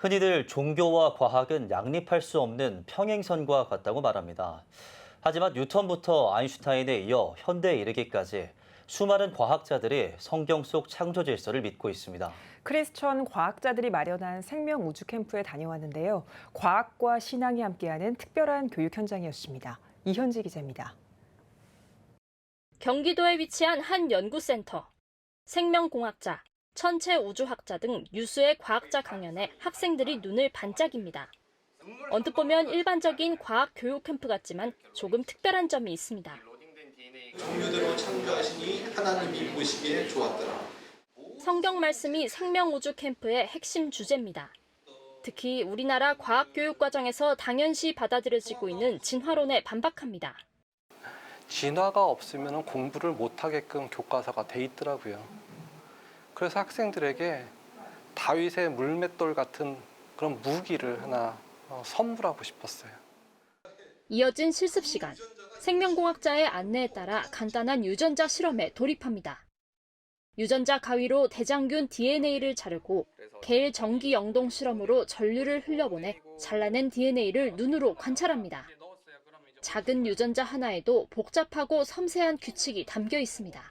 흔히들 종교와 과학은 양립할 수 없는 평행선과 같다고 말합니다. 하지만 뉴턴부터 아인슈타인에 이어 현대에 이르기까지 수많은 과학자들이 성경 속 창조 질서를 믿고 있습니다. 크리스천 과학자들이 마련한 생명 우주 캠프에 다녀왔는데요. 과학과 신앙이 함께하는 특별한 교육 현장이었습니다. 이현지 기자입니다. 경기도에 위치한 한 연구센터. 생명공학자, 천체 우주학자 등 유수의 과학자 강연에 학생들이 눈을 반짝입니다. 언뜻 보면 일반적인 과학 교육 캠프 같지만 조금 특별한 점이 있습니다. 종류대로 창조하시니 하나님이 보시기에 좋았더라. 성경 말씀이 생명 우주 캠프의 핵심 주제입니다. 특히 우리나라 과학 교육 과정에서 당연시 받아들여지고 있는 진화론에 반박합니다. 진화가 없으면 공부를 못하게끔 교과서가 돼 있더라고요. 그래서 학생들에게 다윗의 물맷돌 같은 그런 무기를 하나 어, 선물하고 싶었어요. 이어진 실습 시간. 생명공학자의 안내에 따라 간단한 유전자 실험에 돌입합니다. 유전자 가위로 대장균 DNA를 자르고 개일 전기 영동 실험으로 전류를 흘려보내 잘라낸 DNA를 눈으로 관찰합니다. 작은 유전자 하나에도 복잡하고 섬세한 규칙이 담겨 있습니다.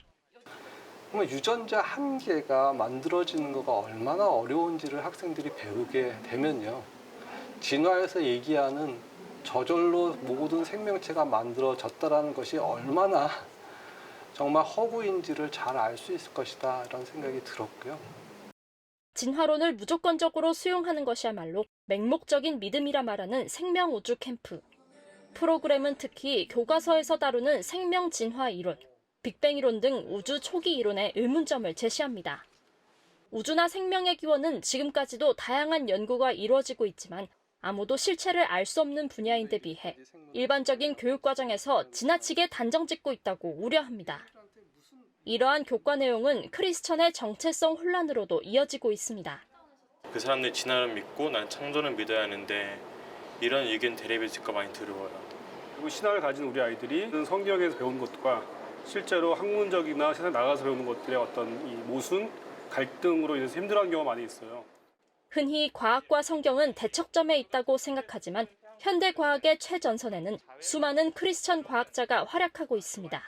그러면 유전자 한 개가 만들어지는 거가 얼마나 어려운지를 학생들이 배우게 되면요. 진화에서 얘기하는 저절로 모든 생명체가 만들어졌다라는 것이 얼마나 정말 허구인지를 잘 알 수 있을 것이다 이런 생각이 들었고요. 진화론을 무조건적으로 수용하는 것이야말로 맹목적인 믿음이라 말하는 생명 우주 캠프. 프로그램은 특히 교과서에서 다루는 생명 진화 이론, 빅뱅 이론 등 우주 초기 이론에 의문점을 제시합니다. 우주나 생명의 기원은 지금까지도 다양한 연구가 이루어지고 있지만 아무도 실체를 알 수 없는 분야인 데 비해 일반적인 교육 과정에서 지나치게 단정 짓고 있다고 우려합니다. 이러한 교과 내용은 크리스천의 정체성 혼란으로도 이어지고 있습니다. 그 사람들 진화를 믿고 난 창조를 믿어야 하는데 이런 의견 대립이 있을까 많이 두려워요. 그리고 신앙을 가진 우리 아이들이 성경에서 배운 것과 실제로 학문적이나 세상 나가서 배우는 것들의 어떤 이 모순, 갈등으로 인해서 힘들어하는 경우가 많이 있어요. 흔히 과학과 성경은 대척점에 있다고 생각하지만 현대 과학의 최전선에는 수많은 크리스천 과학자가 활약하고 있습니다.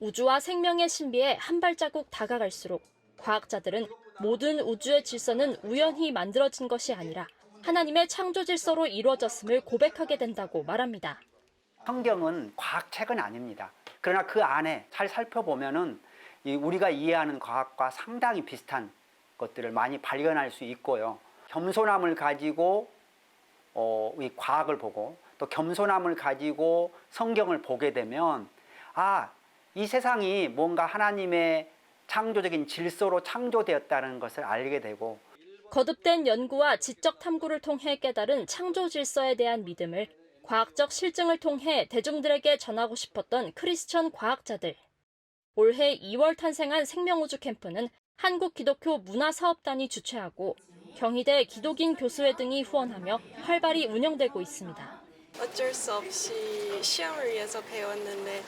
우주와 생명의 신비에 한 발자국 다가갈수록 과학자들은 모든 우주의 질서는 우연히 만들어진 것이 아니라 하나님의 창조 질서로 이루어졌음을 고백하게 된다고 말합니다. 성경은 과학책은 아닙니다. 그러나 그 안에 잘 살펴보면은 이 우리가 이해하는 과학과 상당히 비슷한 것들을 많이 발견할 수 있고요. 겸손함을 가지고 어, 이 과학을 보고 또 겸손함을 가지고 성경을 보게 되면 아, 이 세상이 뭔가 하나님의 창조적인 질서로 창조되었다는 것을 알게 되고 거듭된 연구와 지적 탐구를 통해 깨달은 창조 질서에 대한 믿음을 과학적 실증을 통해 대중들에게 전하고 싶었던 크리스천 과학자들. 올해 2월 탄생한 생명우주 캠프는 한국 기독교 문화사업단이 주최하고 경희대 기독인 교수회 등이 후원하며 활발히 운영되고 있습니다. 어쩔 수 없이 시험을 위해서 배웠는데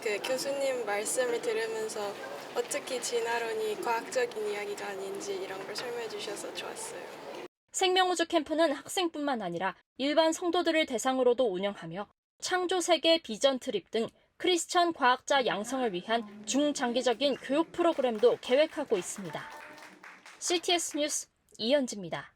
그 교수님 말씀을 들으면서 어떻게 진화론이 과학적인 이야기가 아닌지 이런 걸 설명해 주셔서 좋았어요. 생명우주 캠프는 학생뿐만 아니라 일반 성도들을 대상으로도 운영하며 창조 세계 비전 트립 등 크리스천 과학자 양성을 위한 중장기적인 교육 프로그램도 계획하고 있습니다. CTS 뉴스 이현지입니다.